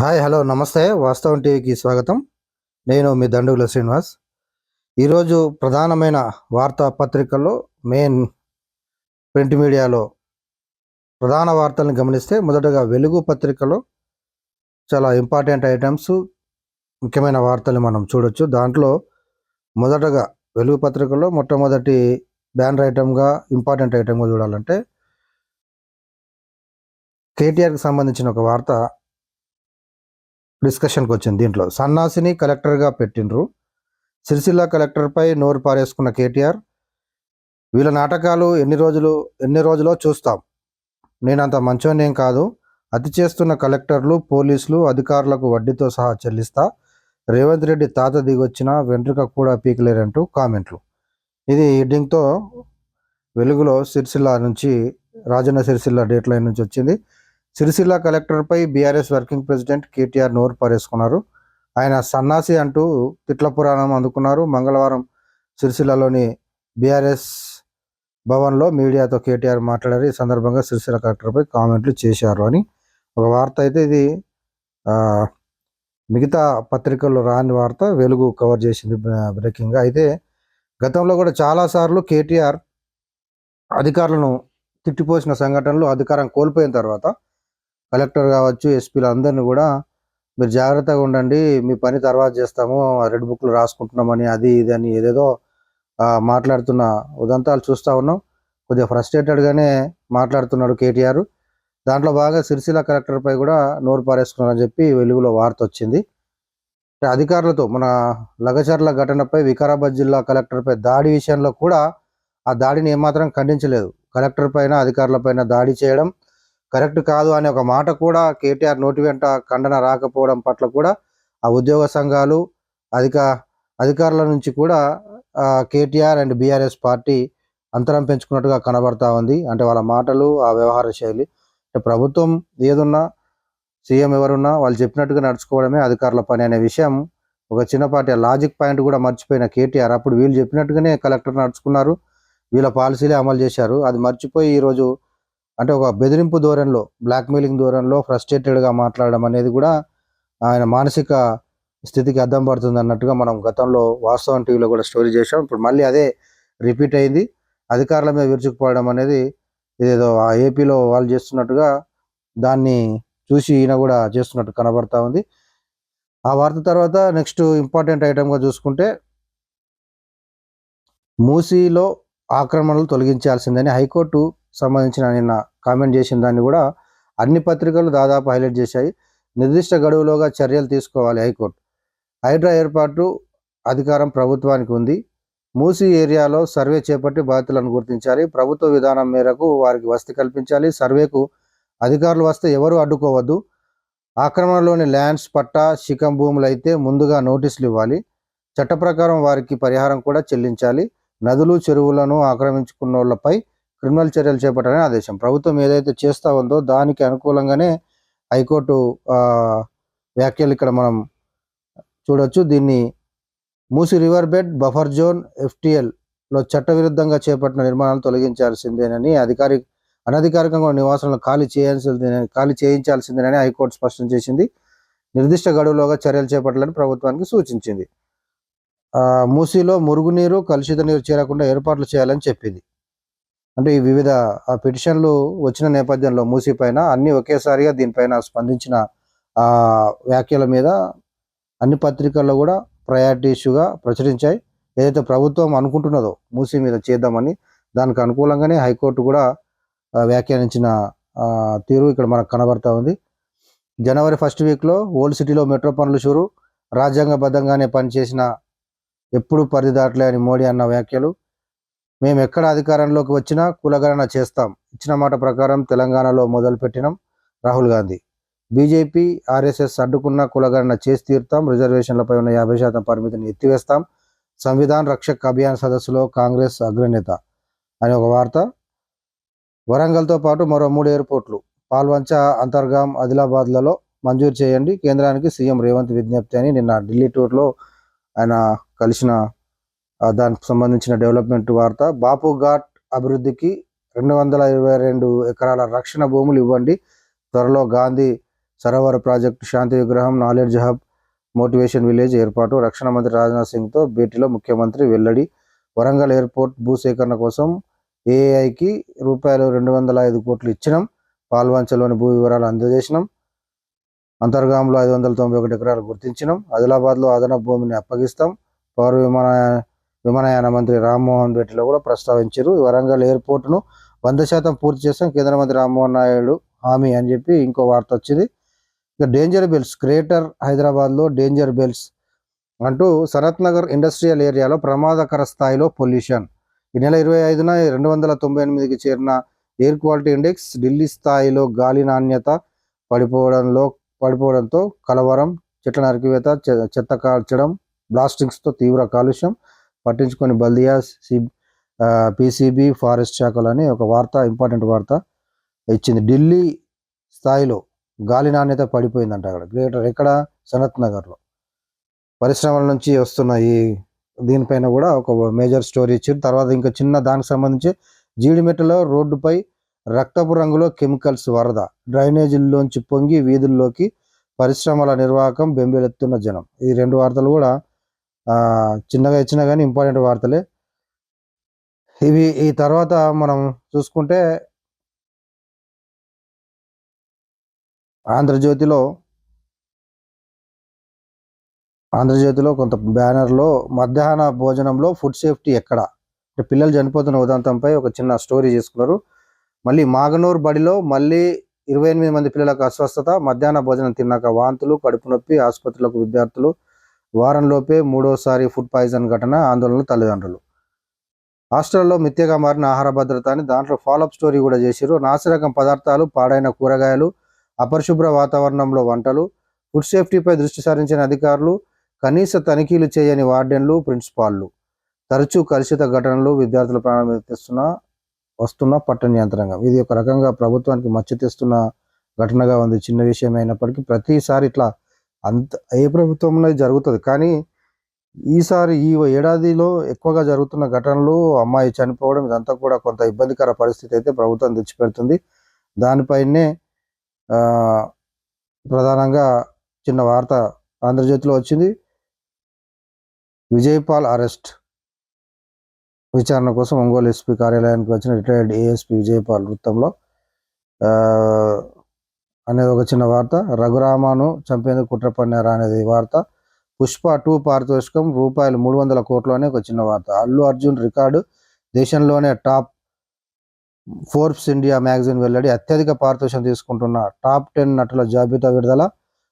Hi hello నమస్తే. వాస్తవం టీవీకి స్వాగతం. నేను మీ దండుగుల శ్రీనివాస్. ఈరోజు ప్రధానమైన వార్తా పత్రికల్లో మెయిన్ ప్రింట్ మీడియాలో ప్రధాన వార్తలను గమనిస్తే మొదటగా వెలుగు పత్రికలో చాలా ఇంపార్టెంట్ ఐటమ్స్ ముఖ్యమైన వార్తలు మనం చూడొచ్చు. దాంట్లో మొదటగా వెలుగు పత్రికలో మొట్టమొదటి బ్యానర్ ఐటమ్గా ఇంపార్టెంట్ ఐటమ్గా చూడాలంటే కేటీఆర్కి సంబంధించిన ఒక వార్త డిస్కషన్కి వచ్చింది దీంట్లో. సన్నాసిని కలెక్టర్గా పెట్టిండ్రు. సిరిసిల్ల కలెక్టర్పై నోరు పారేసుకున్న కేటీఆర్ వీళ్ళ నాటకాలు ఎన్ని రోజులు ఎన్ని రోజులో చూస్తాం. నేనంత మంచోనేం కాదు. అతి చేస్తున్న కలెక్టర్లు పోలీసులు అధికారులకు వడ్డీతో సహా చెల్లిస్తా. రేవంత్ రెడ్డి తాత దిగొచ్చిన వెంట్రుక కూడా పీకలేరంటూ కామెంట్లు. ఇది హెడ్డింగ్తో వెలుగులో సిరిసిల్ల నుంచి రాజన్న సిరిసిల్ల డేట్ లైన్ నుంచి వచ్చింది సిరిసిల్ల కలెక్టర్పై బీఆర్ఎస్ వర్కింగ్ ప్రెసిడెంట్ కేటీఆర్ నోరు పారేసుకున్నారు. ఆయన సన్నాసి అంటూ తిట్ల పురాణం అందుకున్నారు. మంగళవారం సిరిసిల్లలోని బీఆర్ఎస్ భవన్లో మీడియాతో కేటీఆర్ మాట్లాడారు. ఈ సందర్భంగా సిరిసిల్ల కలెక్టర్పై కామెంట్లు చేశారు అని ఒక వార్త అయితే ఇది. మిగతా పత్రికల్లో రాని వార్త వెలుగు కవర్ చేసింది బ్రేకింగ్గా అయితే గతంలో కూడా చాలాసార్లు కేటీఆర్ అధికారులను తిట్టిపోసిన సంఘటనలు అధికారం కోల్పోయిన తర్వాత కలెక్టర్ కావచ్చు ఎస్పీలు అందరినీ కూడా మీరు జాగ్రత్తగా ఉండండి మీ పని తర్వాత చేస్తాము రెడ్ బుక్లు రాసుకుంటున్నామని అది ఇది అని ఏదేదో మాట్లాడుతున్న ఉదంతాలు చూస్తూ ఉన్నాం. కొద్దిగా ఫ్రస్ట్రేటెడ్గానే మాట్లాడుతున్నాడు కేటీఆర్. దాంట్లో బాగా సిరిసిల్ల కలెక్టర్పై కూడా నోరు పారేసుకున్నారని చెప్పి వెలుగులో వార్త వచ్చింది. అధికారులతో మన లగచర్ల ఘటనపై వికారాబాద్ జిల్లా కలెక్టర్పై దాడి విషయంలో కూడా ఆ దాడిని ఏమాత్రం ఖండించలేదు. కలెక్టర్ పైన అధికారుల పైన దాడి చేయడం కరెక్ట్ కాదు అనే ఒక మాట కూడా కేటీఆర్ నోటి వెంట ఖండన రాకపోవడం పట్ల కూడా ఆ ఉద్యోగ సంఘాలు అధిక అధికారుల నుంచి కూడా కేటీఆర్ అండ్ బీఆర్ఎస్ పార్టీ అంతరం పెంచుకున్నట్టుగా కనబడతా ఉంది. అంటే వాళ్ళ మాటలు ఆ వ్యవహార శైలి. అంటే ప్రభుత్వం ఏదున్నా సీఎం ఎవరున్నా వాళ్ళు చెప్పినట్టుగా నడుచుకోవడమే అధికారుల పని అనే విషయం ఒక చిన్నపాటి లాజిక్ పాయింట్ కూడా మర్చిపోయిన కేటీఆర్. అప్పుడు వీళ్ళు చెప్పినట్టుగానే కలెక్టర్ నడుచుకున్నారు. వీళ్ళ పాలసీలే అమలు చేశారు. అది మర్చిపోయి ఈరోజు అంటే ఒక బెదిరింపు ధోరణిలో బ్లాక్మెయిలింగ్ ధోరణిలో ఫ్రస్ట్రేటెడ్గా మాట్లాడడం అనేది కూడా ఆయన మానసిక స్థితికి అద్దం పడుతుంది అన్నట్టుగా మనం గతంలో వాస్తవం టీవీలో కూడా స్టోరీ చేసాం ఇప్పుడు మళ్ళీ అదే రిపీట్ అయింది. అధికారుల మీద విరుచుకుపోవడం అనేది ఇదేదో ఆ ఏపీలో వాళ్ళు చేస్తున్నట్టుగా దాన్ని చూసి ఈయన కూడా చేస్తున్నట్టు కనబడతా ఉంది. ఆ వార్త తర్వాత నెక్స్ట్ ఇంపార్టెంట్ ఐటమ్గా చూసుకుంటే మూసీలో ఆక్రమణలు తొలగించాల్సిందని హైకోర్టు సంబంధించిన నిన్న కామెంట్ చేసిన దాన్ని కూడా అన్ని పత్రికలు దాదాపు హైలైట్ చేశాయి. నిర్దిష్ట గడువులోగా చర్యలు తీసుకోవాలి హైకోర్టు. హైడ్రా ఏర్పాటు అధికారం ప్రభుత్వానికి ఉంది. మూసి ఏరియాలో సర్వే చేపట్టి బాధితులను గుర్తించాలి. ప్రభుత్వ విధానం మేరకు వారికి వసతి కల్పించాలి. సర్వేకు అధికారులు వస్తే ఎవరు అడ్డుకోవద్దు. ఆక్రమణలోని ల్యాండ్స్ పట్టా శిఖం భూములు అయితే ముందుగా నోటీసులు ఇవ్వాలి. చట్ట ప్రకారం వారికి పరిహారం కూడా చెల్లించాలి. నదులు చెరువులను ఆక్రమించుకున్న వాళ్ళపై క్రిమినల్ చర్యలు చేపట్టాలని ఆదేశం. ప్రభుత్వం ఏదైతే చేస్తా ఉందో దానికి అనుకూలంగానే హైకోర్టు వ్యాఖ్యలు ఇక్కడ మనం చూడొచ్చు. దీన్ని Musi river bed buffer zone ఎఫ్టిఎల్లో చట్టవిరుద్ధంగా చేపట్టిన నిర్మాణాలు తొలగించాల్సిందేనని అధికారి అనధికారికంగా నివాసాలను ఖాళీ చేయాల్సిందేనని ఖాళీ చేయించాల్సిందేనని హైకోర్టు స్పష్టం చేసింది. నిర్దిష్ట గడువులోగా చర్యలు చేపట్టాలని ప్రభుత్వానికి సూచించింది. మూసీలో మురుగునీరు కలుషిత నీరు చేరకుండా ఏర్పాట్లు చేయాలని చెప్పింది. అంటే ఈ వివిధ పిటిషన్లు వచ్చిన నేపథ్యంలో మూసీ పైన అన్ని ఒకేసారిగా దీనిపైన స్పందించిన వ్యాఖ్యల మీద అన్ని పత్రికల్లో కూడా ప్రయారిటీ ఇష్యూగా ప్రచురించాయి. ఏదైతే ప్రభుత్వం అనుకుంటున్నదో మూసీ మీద చేద్దామని దానికి అనుకూలంగానే హైకోర్టు కూడా వ్యాఖ్యానించిన తీరు ఇక్కడ మనకు కనబడతా ఉంది. జనవరి ఫస్ట్ వీక్లో ఓల్డ్ సిటీలో మెట్రో పనులు షురు రాజ్యాంగబద్ధంగానే పనిచేసిన ఎప్పుడు పరిధి దాటలే అని మోడీ అన్న వ్యాఖ్యలు మేము ఎక్కడ అధికారంలోకి వచ్చినా కులగణన చేస్తాం. ఇచ్చిన మాట ప్రకారం తెలంగాణలో మొదలుపెట్టినాం రాహుల్ గాంధీ. బీజేపీ ఆర్ఎస్ఎస్ అడ్డుకున్న కులగణన చేసి తీరుతాం. రిజర్వేషన్లపై ఉన్న యాభై శాతం పరిమితిని ఎత్తివేస్తాం. సంవిధాన్ రక్షక్ అభియాన్ సదస్సులో కాంగ్రెస్ అగ్రనేత అనే ఒక వార్త. వరంగల్తో పాటు మరో మూడు ఎయిర్పోర్ట్లు. పాల్వంచ అంతర్గాం ఆదిలాబాద్లలో మంజూరు చేయండి. కేంద్రానికి సీఎం రేవంత్ విజ్ఞప్తి అని నిన్న ఢిల్లీ టూర్లో ఆయన కలిసిన దానికి సంబంధించిన డెవలప్మెంట్ వార్త. బాపు ఘాట్ అభివృద్ధికి రెండు వందల ఇరవై రెండు ఎకరాల రక్షణ భూములు ఇవ్వండి. త్వరలో గాంధీ సరోవర ప్రాజెక్టు శాంతి విగ్రహం నాలెడ్జ్ హబ్ మోటివేషన్ విలేజ్ ఏర్పాటు. రక్షణ మంత్రి రాజ్నాథ్ సింగ్తో భేటీలో ముఖ్యమంత్రి వెల్లడి. వరంగల్ ఎయిర్పోర్ట్ భూసేకరణ కోసం ఏఐకి రూపాయలు రెండు వందల ఐదు కోట్లు ఇచ్చినాం. పాల్వంచలోని భూ వివరాలు అందజేసినాం. అంతర్గాంలో ఐదు వందల తొంభై ఒకటి ఎకరాలు గుర్తించినాం. ఆదిలాబాద్లో అదనపు భూమిని అప్పగిస్తాం. పౌర విమాన విమానయాన మంత్రి రామ్మోహన్ రెడ్డిలో కూడా ప్రస్తావించారు. వరంగల్ ఎయిర్పోర్ట్ను వంద శాతం పూర్తి చేస్తాం కేంద్ర మంత్రి రామ్మోహన్ నాయుడు హామీ అని చెప్పి ఇంకో వార్త వచ్చింది. ఇక డేంజర్ బెల్స్ గ్రేటర్ హైదరాబాద్లో డేంజర్ బెల్స్ అంటూ సనత్ నగర్ ఇండస్ట్రియల్ ఏరియాలో ప్రమాదకర స్థాయిలో పొల్యూషన్. ఈ నెల ఇరవై ఐదున రెండు వందల తొంభై ఎనిమిదికి చేరిన ఎయిర్ క్వాలిటీ ఇండెక్స్ ఢిల్లీ స్థాయిలో గాలి నాణ్యత పడిపోవడంలో పడిపోవడంతో కలవరం చెట్ల నరికివేత చెత్త కాల్చడం బ్లాస్టింగ్స్తో తీవ్ర కాలుష్యం పట్టించుకొని బల్దియా సి పీసీబీ ఫారెస్ట్ శాఖలు అని ఒక వార్త ఇంపార్టెంట్ వార్త ఇచ్చింది. ఢిల్లీ స్థాయిలో గాలి నాణ్యత పడిపోయిందంట అక్కడ. గ్రేటర్ ఎక్కడ? సనత్ నగర్లో. పరిశ్రమల నుంచి వస్తున్న ఈ దీనిపైన కూడా ఒక మేజర్ స్టోరీ ఇచ్చారు. తర్వాత ఇంకా చిన్న దానికి సంబంధించి జీడిమెట్టలో రోడ్డుపై రక్తపు రంగులో కెమికల్స్ వరద డ్రైనేజీల్లోంచి పొంగి వీధుల్లోకి పరిశ్రమల నిర్వాహకం బెంబేలెత్తున్న జనం. ఈ రెండు వార్తలు కూడా చిన్నగా ఇచ్చినా కానీ ఇంపార్టెంట్ వార్తలే. ఇవి ఈ తర్వాత మనం చూసుకుంటే ఆంధ్రజ్యోతిలో ఆంధ్రజ్యోతిలో కొంత బ్యానర్లో మధ్యాహ్న భోజనంలో ఫుడ్ సేఫ్టీ ఎక్కడ? అంటే పిల్లలు చనిపోతున్న ఉదంతంపై ఒక చిన్న స్టోరీ చేసుకున్నారు. మళ్ళీ మాగనూరు బడిలో మళ్ళీ ఇరవై ఎనిమిది మంది పిల్లలకు అస్వస్థత మధ్యాహ్న భోజనం తిన్నాక వాంతులు కడుపు నొప్పి ఆసుపత్రులకు విద్యార్థులు వారంలోపే మూడోసారి ఫుడ్ పాయిజన్ ఘటన ఆందోళనలు తల్లిదండ్రులు. హాస్టల్లో మిత్యగా మారిన ఆహార భద్రత అని దాంట్లో ఫాలోఅప్ స్టోరీ కూడా చేశారు నాసిరకం పదార్థాలు పాడైన కూరగాయలు అపరిశుభ్ర వాతావరణంలో వంటలు ఫుడ్ సేఫ్టీపై దృష్టి సారించిన అధికారులు కనీస తనిఖీలు చేయని వార్డెన్లు ప్రిన్సిపాల్లు తరచూ కలుషిత ఘటనలు విద్యార్థుల ప్రాణాలు తెస్తున్న వస్తున్న పట్టణ యంత్రాంగం ఇది ఒక రకంగా ప్రభుత్వానికి మచ్చ తెస్తున్న ఘటనగా ఉంది. చిన్న విషయం అయినప్పటికీ ప్రతిసారి ఇట్లా అంత ఏ ప్రభుత్వంలో జరుగుతుంది. కానీ ఈసారి ఈ ఏడాదిలో ఎక్కువగా జరుగుతున్న ఘటనలు అమ్మాయి చనిపోవడం ఇదంతా కూడా కొంత ఇబ్బందికర పరిస్థితి అయితే ప్రభుత్వం తెచ్చిపెడుతుంది. దానిపైనే ప్రధానంగా చిన్న వార్త ఆంధ్రజ్యోతిలో వచ్చింది. విజయపాల్ అరెస్ట్. విచారణ కోసం ఒంగోలు ఎస్పీ కార్యాలయానికి వచ్చిన రిటైర్డ్ ఏఎస్పీ విజయపాల్ వృత్తంలో. అనేది ఒక చిన్న వార్త. రఘురామాను చంపేందుకు కుట్ర పన్నారా అనేది వార్త. పుష్ప టూ పారితోషికం రూపాయలు మూడు వందల కోట్లు అనే ఒక చిన్న వార్త. అల్లు అర్జున్ రికార్డు దేశంలోనే టాప్ ఫోర్బ్స్ ఇండియా మ్యాగజైన్ వెల్లడి అత్యధిక పారితోషికం తీసుకుంటున్న టాప్ టెన్ నటుల జాబితా విడుదల.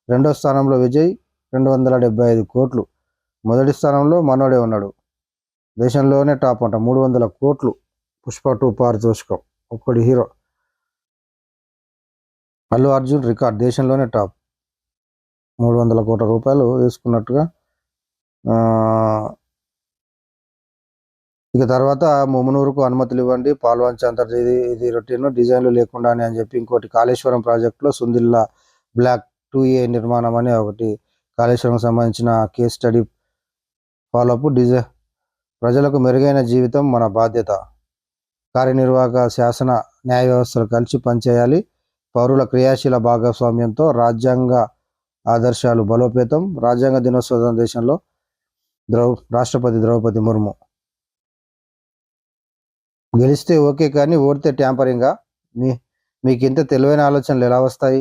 రెండో స్థానంలో విజయ్ రెండు వందల డెబ్బై ఐదు కోట్లు. మొదటి స్థానంలో మనోడే ఉన్నాడు. దేశంలోనే టాప్ అంట మూడు వందల కోట్లు పుష్ప టూ పారితోషికం. ఒక్కడి హీరో. అల్లు అర్జున్ రికార్డ్ దేశంలోనే టాప్. మూడు వందల కోట్ల రూపాయలు తీసుకున్నట్టుగా ఇక తర్వాత ముమ్మనూరుకు అనుమతులు ఇవ్వండి. పాల్వంచ అంతర్జాతీయ ఇది రొటీన్ డిజైన్లు లేకుండానే అని చెప్పి ఇంకోటి కాళేశ్వరం ప్రాజెక్టులో సుందిల్లా బ్లాక్ టూ ఏ నిర్మాణం అనే ఒకటి. కాళేశ్వరంకి సంబంధించిన కేస్ స్టడీ ఫాలోఅప్ డిజై ప్రజలకు మెరుగైన జీవితం మన బాధ్యత. కార్యనిర్వాహక శాసన న్యాయ వ్యవస్థలు కలిసి పనిచేయాలి. పౌరుల క్రియాశీల భాగస్వామ్యంతో రాజ్యాంగ ఆదర్శాలు బలోపేతం రాజ్యాంగ దినోత్సవ సందేశంలో ద్రౌ రాష్ట్రపతి ద్రౌపది ముర్ము. గెలిస్తే ఓకే కానీ ఓడితే ట్యాంపరింగా? మీ మీకు ఇంత తెలివైన ఆలోచనలు ఎలా వస్తాయి?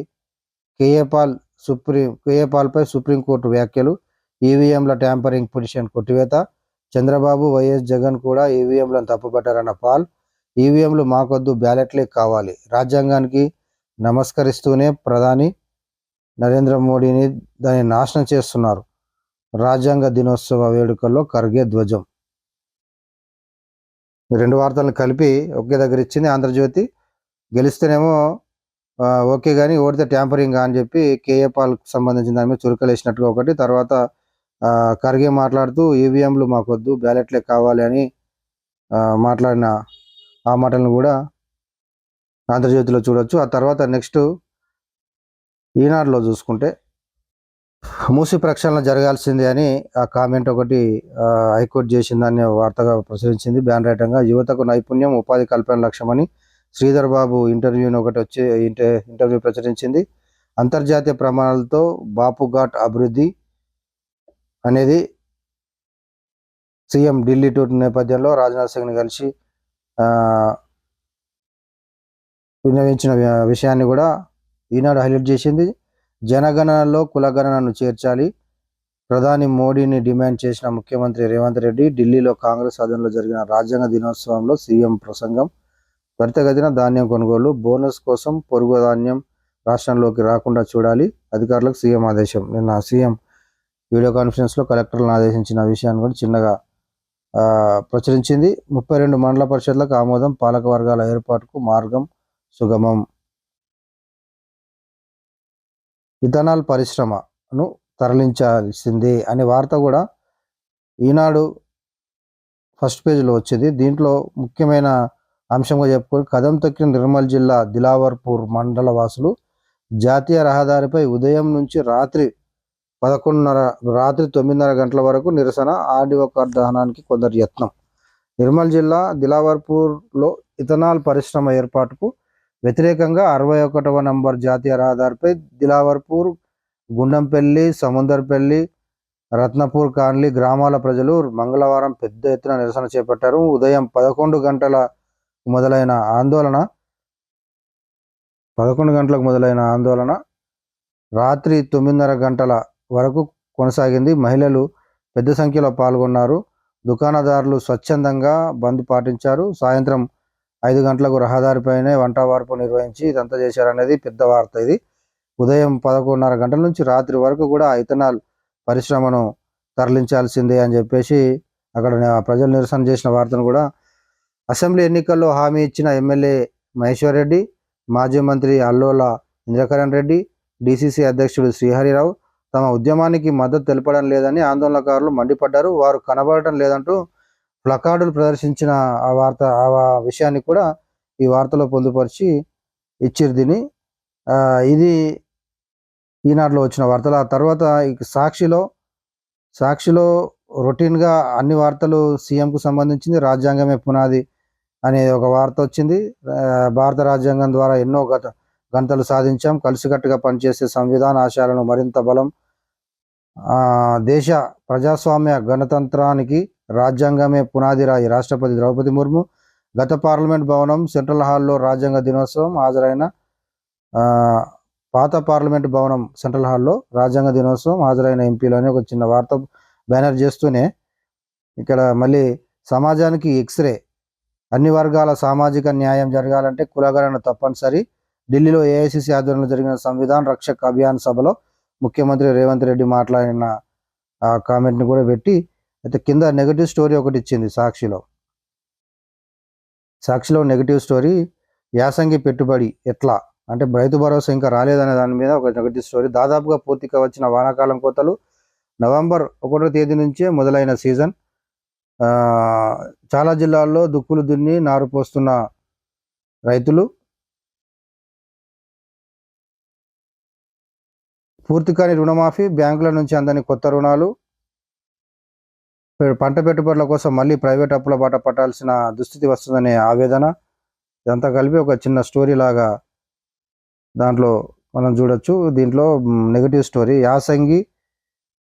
కేఏపాల్ సుప్రీం కేఏపాల్పై సుప్రీంకోర్టు వ్యాఖ్యలు ఈవీఎంల ట్యాంపరింగ్ పిటిషన్ కొట్టివేత? చంద్రబాబు వైఎస్ జగన్ కూడా ఈవీఎంలను తప్పుపట్టారన్న పాల్ ఈవీఎంలు మాకొద్దు బ్యాలెట్లే కావాలి. రాజ్యాంగానికి నమస్కరిస్తూనే ప్రధాని నరేంద్ర మోడీని దాన్ని నాశనం చేస్తున్నారు. రాజ్యాంగ దినోత్సవ వేడుకల్లో ఖర్గే ధ్వజం. రెండు వార్తలను కలిపి ఒకే దగ్గర ఇచ్చింది ఆంధ్రజ్యోతి. గెలిస్తేనేమో ఓకే కానీ ఓడితే ట్యాంపరింగ్ అని చెప్పి కేఏ పాల్కు సంబంధించిన దాని మీద చురుకలేసినట్టుగా ఒకటి. తర్వాత ఖర్గే మాట్లాడుతూ ఈవీఎంలు మాకొద్దు బ్యాలెట్లే కావాలి అని మాట్లాడిన ఆ మాటలను కూడా ఆంధ్రజ్యోతిలో చూడొచ్చు. ఆ తర్వాత నెక్స్ట్ ఈనాడులో చూసుకుంటే మూసి ప్రక్షాళన జరగాల్సిందే అని ఆ కామెంట్ ఒకటి హైకోర్టు చేసిందని వార్తగా ప్రచురించింది. బ్యాన్ రైటంగా యువతకు నైపుణ్యం ఉపాధి కల్పన లక్ష్యమని శ్రీధర్ బాబు ఇంటర్వ్యూని ఒకటి వచ్చి ఇంటర్వ్యూ ప్రచురించింది. అంతర్జాతీయ ప్రమాణాలతో బాపుఘాట్ అభివృద్ధి అనేది సీఎం ఢిల్లీ టూర్ నేపథ్యంలో రాజ్నాథ్ సింగ్ని కలిసి వినియోగించిన విషయాన్ని కూడా ఈనాడు హైలైట్ చేసింది. జనగణనలో కులగణనను చేర్చాలి. ప్రధాని మోడీని డిమాండ్ చేసిన ముఖ్యమంత్రి రేవంత్ రెడ్డి ఢిల్లీలో కాంగ్రెస్ ఆధ్వర్యంలో జరిగిన రాజ్యాంగ దినోత్సవంలో సీఎం ప్రసంగం త్వరితగతిన ధాన్యం కొనుగోలు బోనస్ కోసం పొరుగు ధాన్యం రాష్ట్రంలోకి రాకుండా చూడాలి. అధికారులకు సీఎం ఆదేశం. నిన్న సీఎం వీడియో కాన్ఫరెన్స్లో కలెక్టర్లను ఆదేశించిన విషయాన్ని కూడా చిన్నగా ప్రచురించింది. ముప్పై రెండు మండల పరిషత్లకు ఆమోదం పాలక వర్గాల ఏర్పాటుకు మార్గం సుగమం. ఇథనాల్ పరిశ్రమను తరలించాల్సిందే అనే వార్త కూడా ఈనాడు ఫస్ట్ పేజీలో వచ్చింది. దీంట్లో ముఖ్యమైన అంశంగా చెప్పుకొని కదం తొక్కిన నిర్మల్ జిల్లా దిలావర్పూర్ మండల వాసులు జాతీయ రహదారిపై ఉదయం నుంచి రాత్రి పదకొండున్నర రాత్రి తొమ్మిదిన్నర గంటల వరకు నిరసన ఆర్డీఓ దహనానికి కొందరు యత్నం. నిర్మల్ జిల్లా దిలావర్పూర్లో ఇథనాల్ పరిశ్రమ ఏర్పాటుకు వ్యతిరేకంగా అరవై ఒకటవ నంబర్ జాతీయ రహదారిపై దిలావర్పూర్ గుండంపల్లి సముందర్పల్లి రత్నపూర్ కాన్లీ గ్రామాల ప్రజలు మంగళవారం పెద్ద ఎత్తున నిరసన చేపట్టారు. ఉదయం పదకొండు గంటల మొదలైన ఆందోళన పదకొండు గంటలకు మొదలైన ఆందోళన రాత్రి తొమ్మిదిన్నర గంటల వరకు కొనసాగింది. మహిళలు పెద్ద సంఖ్యలో పాల్గొన్నారు. దుకాణదారులు స్వచ్ఛందంగా బంద్ పాటించారు. సాయంత్రం ఐదు గంటలకు రహదారిపైనే వంట వార్పు నిర్వహించి ఇదంతా చేశారనేది పెద్ద వార్త ఇది. ఉదయం పదకొండున్నర గంటల నుంచి రాత్రి వరకు కూడా ఇథనాల్ పరిశ్రమను తరలించాల్సిందే అని చెప్పేసి అక్కడ ప్రజలు నిరసన చేసిన వార్తను కూడా అసెంబ్లీ ఎన్నికల్లో హామీ ఇచ్చిన ఎమ్మెల్యే మహేశ్వర్ రెడ్డి మాజీ మంత్రి అల్లోల ఇంద్రకరణ్ రెడ్డి డిసిసి అధ్యక్షుడు శ్రీహరిరావు తమ ఉద్యమానికి మద్దతు తెలపడం లేదని ఆందోళనకారులు మండిపడ్డారు. వారు కనబడటం లేదంటూ ప్లకార్డులు ప్రదర్శించిన ఆ వార్త ఆ విషయాన్ని కూడా ఈ వార్తలో పొందుపరిచి ఇచ్చిరు దీన్ని. ఇది ఈనాడులో వచ్చిన వార్తలు. ఆ తర్వాత సాక్షిలో సాక్షిలో రొటీన్గా అన్ని వార్తలు సీఎంకు సంబంధించింది రాజ్యాంగమే పునాది అనే ఒక వార్త వచ్చింది. భారత రాజ్యాంగం ద్వారా ఎన్నో గత గంటలు సాధించాం. కలిసికట్టుగా పనిచేసే సంవిధాన ఆశయాలను మరింత బలం దేశ ప్రజాస్వామ్య గణతంత్రానికి రాజ్యాంగమే పునాది రాయి రాష్ట్రపతి ద్రౌపది ముర్ము గత పార్లమెంట్ భవనం సెంట్రల్ హాల్లో రాజ్యాంగ దినోత్సవం హాజరైన పాత పార్లమెంట్ భవనం సెంట్రల్ హాల్లో రాజ్యాంగ దినోత్సవం హాజరైన ఎంపీలు అని ఒక చిన్న వార్త బ్యానర్ చేస్తూనే ఇక్కడ మళ్ళీ సమాజానికి ఎక్స్రే అన్ని వర్గాల సామాజిక న్యాయం జరగాలంటే కులగణన తప్పనిసరి. ఢిల్లీలో ఏఐసిసి ఆధ్వర్యంలో జరిగిన సంవిధాన్ రక్షక్ అభియాన్ సభలో ముఖ్యమంత్రి రేవంత్ రెడ్డి మాట్లాడిన ఆ కామెంట్ని కూడా పెట్టి అయితే కింద నెగటివ్ స్టోరీ ఒకటి ఇచ్చింది సాక్షిలో. సాక్షిలో నెగటివ్ స్టోరీ యాసంగి పెట్టుబడి ఎట్లా? అంటే రైతు భరోసా ఇంకా రాలేదనే దాని మీద ఒక నెగటివ్ స్టోరీ దాదాపుగా పూర్తిగా వచ్చిన వానాకాలం కోతలు నవంబర్ ఒకటో తేదీ నుంచే మొదలైన సీజన్ చాలా జిల్లాల్లో దుక్కులు దున్ని నారు పోస్తున్న రైతులు పూర్తి కాని రుణమాఫీ బ్యాంకుల నుంచి అందని కొత్త రుణాలు పంట పెట్టుబడుల కోసం మళ్ళీ ప్రైవేట్ అప్పుల బాట పట్టాల్సిన దుస్థితి వస్తుందనే ఆవేదన. ఇదంతా కలిపి ఒక చిన్న స్టోరీ లాగా దాంట్లో మనం చూడొచ్చు. దీంట్లో నెగటివ్ స్టోరీ యాసంగి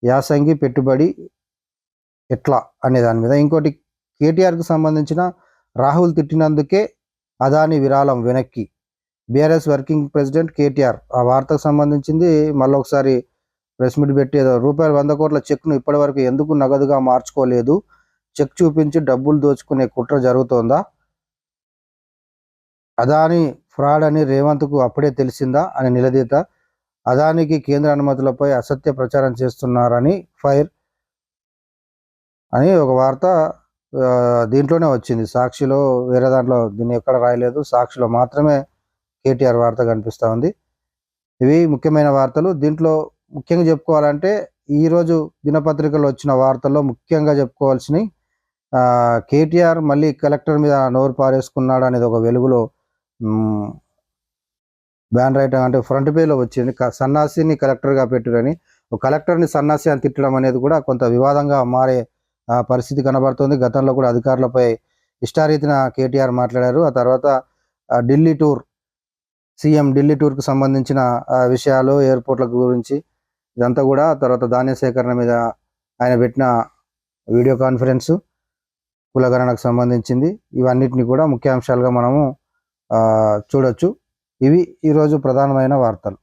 యాసంగి పెట్టుబడి ఎట్లా అనే దాని మీద. ఇంకోటి కేటీఆర్కి సంబంధించిన రాహుల్ తిట్టినందుకే అదాని విరాళం వెనక్కి. BRS working president KTR. ఆ వార్తకు సంబంధించింది మళ్ళీ ఒకసారి ప్రెస్ మీట్ పెట్టి రూపాయలు వంద కోట్ల చెక్ను ఇప్పటివరకు ఎందుకు నగదుగా మార్చుకోలేదు? చెక్ చూపించి డబ్బులు దోచుకునే కుట్ర జరుగుతోందా? అదాని ఫ్రాడ్ అని రేవంత్కు అప్పుడే తెలిసిందా? అని నిలదీత. అదానికి కేంద్ర అనుమతులపై అసత్య ప్రచారం చేస్తున్నారని ఫైర్ అని ఒక వార్త దీంట్లోనే వచ్చింది. సాక్షిలో వేరే దాంట్లో దీన్ని ఎక్కడ రాయలేదు. సాక్షిలో మాత్రమే కేటీఆర్ వార్త కనిపిస్తూ ఉంది. ఇవి ముఖ్యమైన వార్తలు. దీంట్లో ముఖ్యంగా చెప్పుకోవాలంటే ఈరోజు దినపత్రికలో వచ్చిన వార్తల్లో ముఖ్యంగా చెప్పుకోవాల్సినవి కేటీఆర్ మళ్ళీ కలెక్టర్ మీద నోరు పారేసుకున్నాడు అనేది ఒక వెలుగులో బ్యాన్ రైటింగ్ అంటే ఫ్రంట్ పేలో వచ్చింది. సన్నాసిని కలెక్టర్గా పెట్టురని ఒక కలెక్టర్ని సన్నాసి అని తిట్టడం అనేది కూడా కొంత వివాదంగా మారే పరిస్థితి కనబడుతుంది. గతంలో కూడా అధికారులపై ఇష్టారీతిన కేటీఆర్ మాట్లాడారు. ఆ తర్వాత ఢిల్లీ టూర్ సీఎం ఢిల్లీ టూర్కు సంబంధించిన విషయాలు ఎయిర్పోర్ట్ల గురించి ఇదంతా కూడా తర్వాత ధాన్య సేకరణ మీద ఆయన పెట్టిన వీడియో కాన్ఫరెన్స్ కులగణనకు సంబంధించింది. ఇవన్నిటిని కూడా ముఖ్యాంశాలుగా మనము చూడొచ్చు. ఇవి ఈరోజు ప్రధానమైన వార్తలు.